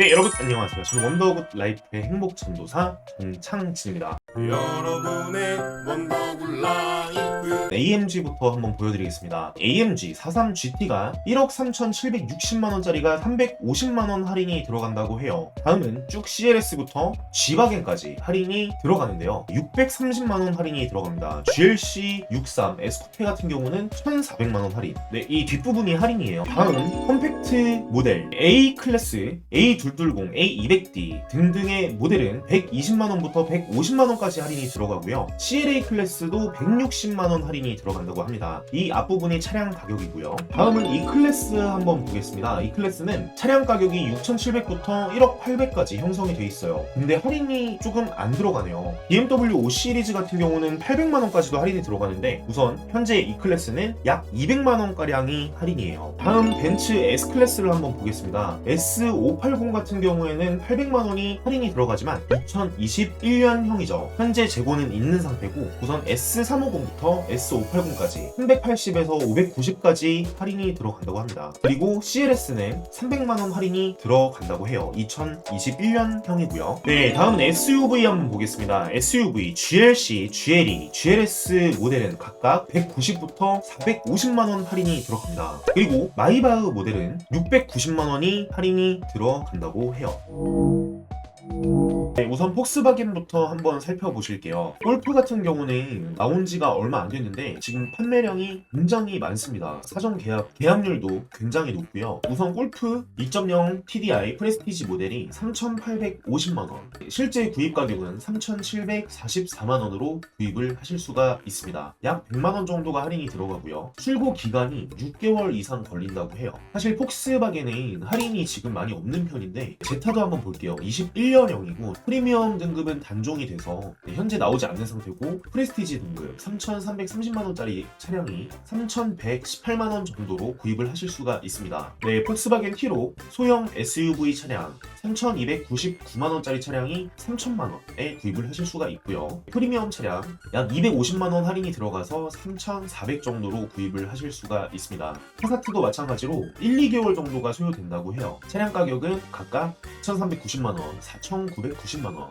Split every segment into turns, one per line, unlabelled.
네 여러분 안녕하세요. 저는 원더굿 라이프의 행복 전도사 정창진입니다.
여러분의 원더굴 라이프
AMG부터 한번 보여드리겠습니다. AMG 43 GT가 1억 3,760만 원짜리가 350만 원 할인이 들어간다고 해요. 다음은 쭉 CLS부터 G바겐까지 할인이 들어가는데요. 630만 원 할인이 들어갑니다. GLC 63 에스코페 같은 경우는 1,400만 원 할인. 네, 이 뒷부분이 할인이에요. 다음은 컴팩트 모델 A 클래스, A220, A200D 등등의 모델은 120만 원부터 150만 원 까지 할인이 들어가고요. CLA 클래스도 160만 원 할인이 들어간다고 합니다. 이 앞부분이 차량 가격이고요. 다음은 이 클래스 한번 보겠습니다. 이 클래스는 차량 가격이 6,700부터 1억 800까지 형성이 돼 있어요. 근데 할인이 조금 안 들어가네요. BMW 5 시리즈 같은 경우는 800만 원까지도 할인이 들어가는데 우선 현재 이 클래스는 약 200만 원 가량이 할인이에요. 다음 벤츠 S 클래스를 한번 보겠습니다. S580 같은 경우에는 800만 원이 할인이 들어가지만 2021년형이죠. 현재 재고는 있는 상태고 우선 S350부터 S580까지 380에서 590까지 할인이 들어간다고 합니다. 그리고 CLS는 300만 원 할인이 들어간다고 해요. 2021년형이고요. 네, 다음은 SUV 한번 보겠습니다. SUV GLC, GLE, GLS 모델은 각각 190부터 450만 원 할인이 들어갑니다. 그리고 마이바흐 모델은 690만 원이 할인이 들어간다고 해요. 네, 우선 폭스바겐부터 한번 살펴보실게요. 골프 같은 경우는 나온 지가 얼마 안 됐는데 지금 판매량이 굉장히 많습니다. 사전 계약, 계약률도 굉장히 높고요. 우선 골프 2.0 TDI 프레스티지 모델이 3,850만원, 실제 구입 가격은 3,744만원으로 구입을 하실 수가 있습니다. 약 100만원 정도가 할인이 들어가고요. 출고 기간이 6개월 이상 걸린다고 해요. 사실 폭스바겐은 할인이 지금 많이 없는 편인데 제타도 한번 볼게요. 21년형이고 프리미엄 등급은 단종이 돼서 네, 현재 나오지 않는 상태고 프레스티지 등급 3,330만 원짜리 차량이 3,118만 원 정도로 구입을 하실 수가 있습니다. 네, 폭스바겐 티로 소형 SUV 차량 3,299만 원짜리 차량이 3,000만 원에 구입을 하실 수가 있고요. 프리미엄 차량 약 250만 원 할인이 들어가서 3,400 정도로 구입을 하실 수가 있습니다. 파사트도 마찬가지로 1, 2개월 정도가 소요된다고 해요. 차량 가격은 각각 2,390만 원, 4,990만 원.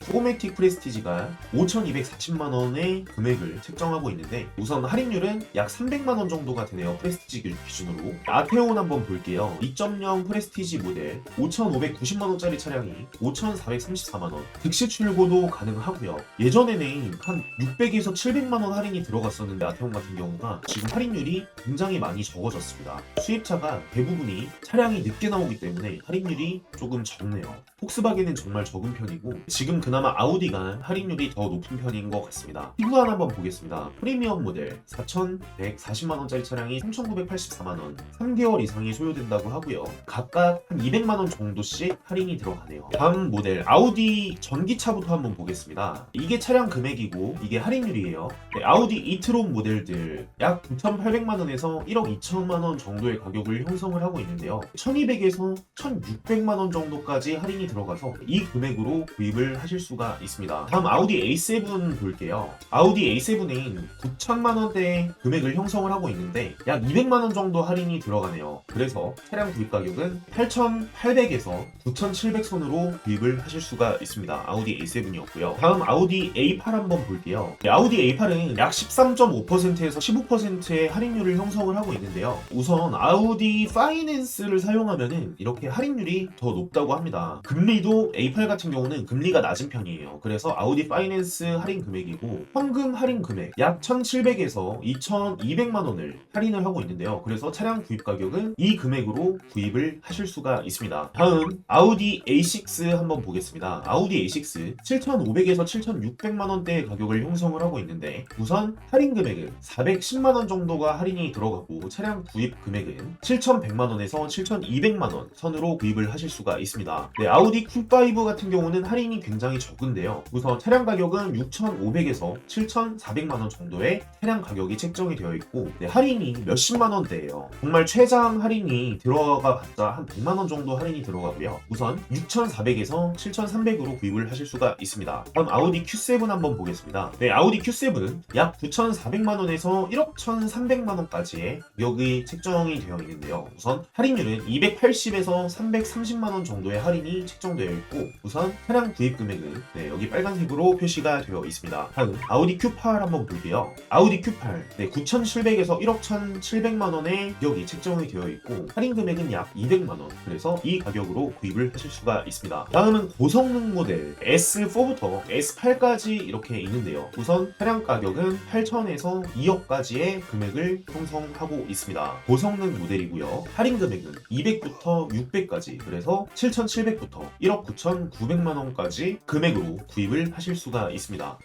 포메틱 프레스티지가 5,240만 원의 금액을 책정하고 있는데 우선 할인율은 약 300만 원 정도가 되네요. 프레스티지 기준으로. 아테온 한번 볼게요. 2.0 프레스티지 모델 5,590만 원짜리 차량이 5,434만 원. 즉시 출고도 가능하고요. 예전에는 한 600에서 700만 원 할인이 들어갔었는데 아테온 같은 경우가 지금 할인율이 굉장히 많이 적어졌습니다. 수입차가 대부분이 차량이 늦게 나오기 때문에 할인율이 조금 적네요. 폭스바겐은 정말 적은 편이고 지금 그나마 아우디가 할인율이 더 높은 편인 것 같습니다. 후안 한번 보겠습니다. 프리미엄 모델 4,140만 원짜리 차량이 3,984만 원, 3개월 이상이 소요된다고 하고요. 각각 한 200만 원 정도씩 할인이 들어가네요. 다음 모델 아우디 전기차부터 한번 보겠습니다. 이게 차량 금액이고 이게 할인율이에요. 네, 아우디 이트론 모델들 약 9,800만 원에서 1억 2천만 원 정도의 가격을 형성을 하고 있는데요. 1,200에서 1,600만 원 정도까지 할인이 들어가서 이 금액으로 구입 을 하실 수가 있습니다. 다음 아우디 A7 볼게요. 아우디 A7은 9천만 원대 금액을 형성을 하고 있는데 약 200만 원 정도 할인이 들어가네요. 그래서 차량 구입 가격은 8,800에서 9,700 선으로 구입을 하실 수가 있습니다. 아우디 A7이었고요. 다음 아우디 A8 한번 볼게요. 네, 아우디 A8은 약 13.5%에서 15%의 할인율을 형성을 하고 있는데요. 우선 아우디 파이낸스를 사용하면은 이렇게 할인율이 더 높다고 합니다. 금리도 A8 같은 경우는 금리 가 낮은 편이에요. 그래서 아우디 파이낸스 할인 금액이고 현금 할인 금액 약 1,700에서 2,200만 원을 할인을 하고 있는데요. 그래서 차량 구입 가격은 이 금액으로 구입을 하실 수가 있습니다. 다음 아우디 A6 한번 보겠습니다. 아우디 A6 7,500에서 7,600만 원대의 가격을 형성을 하고 있는데 우선 할인 금액은 410만 원 정도가 할인이 들어가고 차량 구입 금액은 7,100만 원에서 7,200만 원 선으로 구입을 하실 수가 있습니다. 네, 아우디 Q5 같은 경우는 할인 이 굉장히 적은데요. 우선 차량 가격은 6,500에서 7,400만 원 정도의 차량 가격이 책정이 되어 있고 네, 할인이 몇십만 원대예요. 정말 최장 할인이 들어가 봤자 한 100만 원 정도 할인이 들어가고요. 우선 6,400에서 7,300으로 구입을 하실 수가 있습니다. 다음 아우디 Q7 한번 보겠습니다. 네, 아우디 Q7은 약 9,400만 원에서 1억 1,300만 원까지의 가격이 책정이 되어 있는데요. 우선 할인율은 280에서 330만 원 정도의 할인이 할인이 책정되어 있고 우선 차량 구입 금액은 네, 여기 빨간색으로 표시가 되어 있습니다. 다음 아우디 Q8 한번 볼게요. 아우디 Q8 네, 9,700에서 1억 1,700만 원의 가격이 책정이 되어 있고 할인 금액은 약 200만 원. 그래서 이 가격으로 구입을 하실 수가 있습니다. 다음은 고성능 모델 S4부터 S8까지 이렇게 있는데요. 우선 차량 가격은 8천에서 2억까지의 금액을 형성하고 있습니다. 고성능 모델이고요. 할인 금액은 200부터 600까지 그래서 7,700부터 1억 9,900만 원까지 금액으로 구입을 하실 수가 있습니다.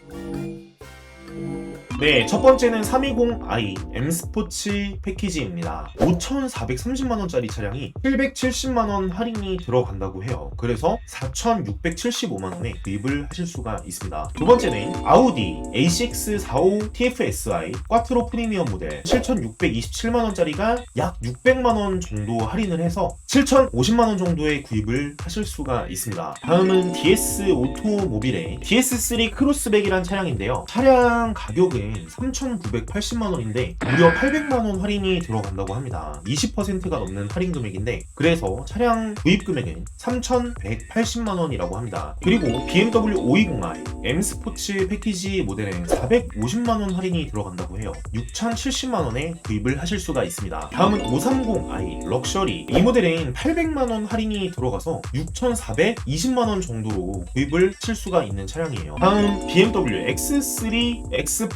네, 첫 번째는 320i M 스포츠 패키지입니다. 5,430만원짜리 차량이 770만원 할인이 들어간다고 해요. 그래서 4,675만원에 구입을 하실 수가 있습니다. 두 번째는 아우디 A645 TFSI 꽈트로 프리미엄 모델 7,627만원짜리가 약 600만원 정도 할인을 해서 7,050만원 정도에 구입을 하실 수가 있습니다. 다음은 DS 오토모빌의 DS3 크로스백이란 차량인데요. 차량 가격은 3,980만 원인데 무려 800만 원 할인이 들어간다고 합니다. 20%가 넘는 할인 금액인데 그래서 차량 구입 금액은 3,180만 원이라고 합니다. 그리고 BMW 520i M 스포츠 패키지 모델은 450만 원 할인이 들어간다고 해요. 6,070만 원에 구입을 하실 수가 있습니다. 다음은 530i 럭셔리 이 모델은 800만 원 할인이 들어가서 6,420만 원 정도로 구입을 하실 수가 있는 차량이에요. 다음 BMW X3, X4,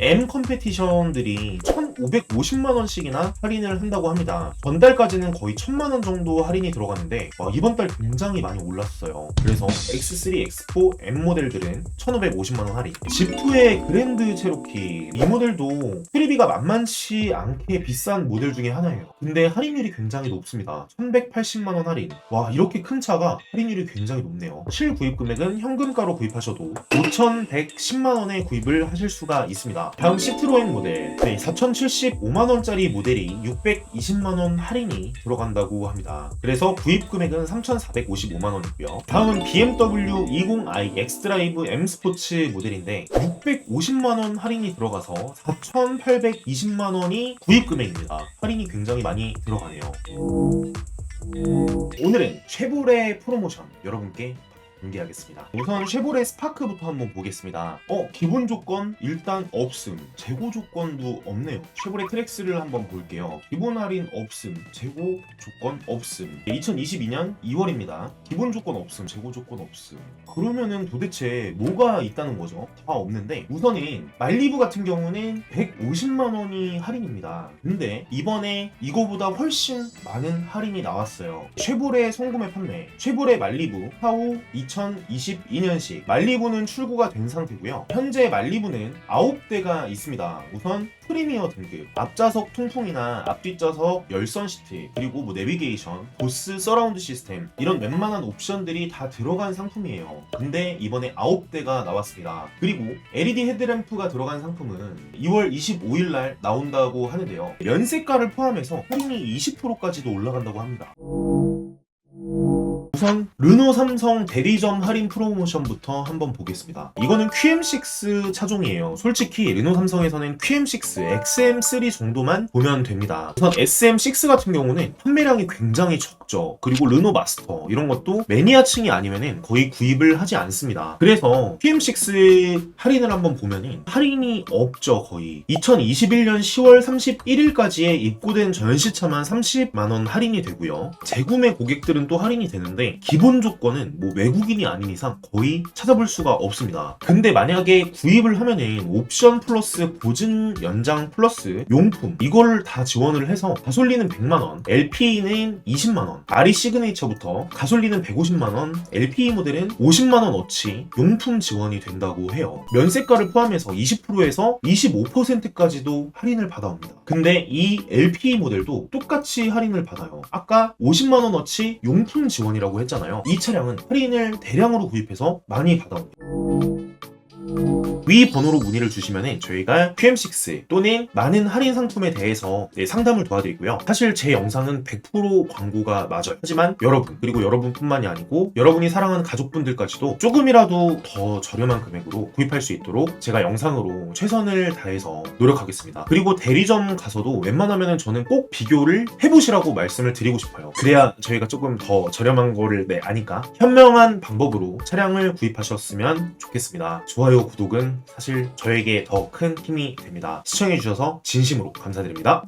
M 컴페티션들이 1,550만 원씩이나 할인을 한다고 합니다. 전달까지는 거의 1,000만 원 정도 할인이 들어갔는데 와, 이번 달 굉장히 많이 올랐어요. 그래서 X3, X4, M 모델들은 1,550만 원 할인. 지프의 그랜드 체로키 이 모델도 수리비가 만만치 않게 비싼 모델 중에 하나예요. 근데 할인율이 굉장히 높습니다. 1,180만 원 할인. 와 이렇게 큰 차가 할인율이 굉장히 높네요. 실 구입 금액은 현금가로 구입하셔도 5,110만 원에 구입을 하실 수가 있습니다. 다음 시트로엔 모델 네, 4,075만 원짜리 모델이 620만 원 할인이 들어간다고 합니다. 그래서 구입 금액은 3,455만 원이고요. 다음은 BMW 20i 엑스드라이브 M 스포츠 모델인데 650만 원 할인이 들어가서 4,820만 원이 구입 금액입니다. 할인이 굉장히 많이 들어가네요. 오늘은 쉐보레 프로모션 여러분께 공개하겠습니다. 우선 쉐보레 스파크부터 한번 보겠습니다. 어, 기본 조건 일단 없음. 재고 조건도 없네요. 쉐보레 트랙스를 한번 볼게요. 기본 할인 없음. 재고 조건 없음. 2022년 2월입니다. 기본 조건 없음. 재고 조건 없음. 그러면은 도대체 뭐가 있다는 거죠? 다 없는데 우선은 말리부 같은 경우는 150만 원이 할인입니다. 근데 이번에 이거보다 훨씬 많은 할인이 나왔어요. 쉐보레 송금의 판매, 쉐보레 말리부 파우 2022년식 말리부는 출고가 된 상태고요. 현재 말리부는 9대가 있습니다. 우선 프리미어 등급, 앞좌석 통풍이나 앞뒷좌석 열선 시트, 그리고 뭐 내비게이션, 보스 서라운드 시스템 이런 웬만한 옵션들이 다 들어간 상품이에요. 근데 이번에 9대가 나왔습니다. 그리고 LED 헤드램프가 들어간 상품은 2월 25일 날 나온다고 하는데요. 면세가를 포함해서 할인이 20%까지도 올라간다고 합니다. 우선 르노 삼성 대리점 할인 프로모션부터 한번 보겠습니다. 이거는 QM6 차종이에요. 솔직히 르노 삼성에서는 QM6, XM3 정도만 보면 됩니다. 우선 SM6 같은 경우는 판매량이 굉장히 적죠. 그리고 르노 마스터 이런 것도 매니아층이 아니면은 거의 구입을 하지 않습니다. 그래서 QM6 할인을 한번 보면은 할인이 없죠 거의. 2021년 10월 31일까지에 입고된 전시차만 30만 원 할인이 되고요. 재구매 고객들은 또 할인이 되는데 기본 조건은 뭐 외국인이 아닌 이상 거의 찾아볼 수가 없습니다. 근데 만약에 구입을 하면은 옵션 플러스 보증 연장 플러스 용품 이걸 다 지원을 해서 가솔린은 100만 원, LP는 20만 원, 아리 시그네이처부터 가솔린은 150만 원, LPE 모델은 50만 원 어치 용품 지원이 된다고 해요. 면세가를 포함해서 20%에서 25%까지도 할인을 받아옵니다. 근데 이 LPE 모델도 똑같이 할인을 받아요. 아까 50만 원 어치 용품 지원이라고 했잖아요. 이 차량은 할인을 대량으로 구입해서 많이 받아옵니다. 위 번호로 문의를 주시면 저희가 QM6 또는 많은 할인 상품에 대해서 네, 상담을 도와드리고요. 사실 제 영상은 100% 광고가 맞아요. 하지만 여러분 그리고 여러분뿐만이 아니고 여러분이 사랑하는 가족분들까지도 조금이라도 더 저렴한 금액으로 구입할 수 있도록 제가 영상으로 최선을 다해서 노력하겠습니다. 그리고 대리점 가서도 웬만하면 저는 꼭 비교를 해보시라고 말씀을 드리고 싶어요. 그래야 저희가 조금 더 저렴한 거를 네, 아니까 현명한 방법으로 차량을 구입하셨으면 좋겠습니다. 좋아요, 구독은 사실 저에게 더 큰 힘이 됩니다. 시청해주셔서 진심으로 감사드립니다.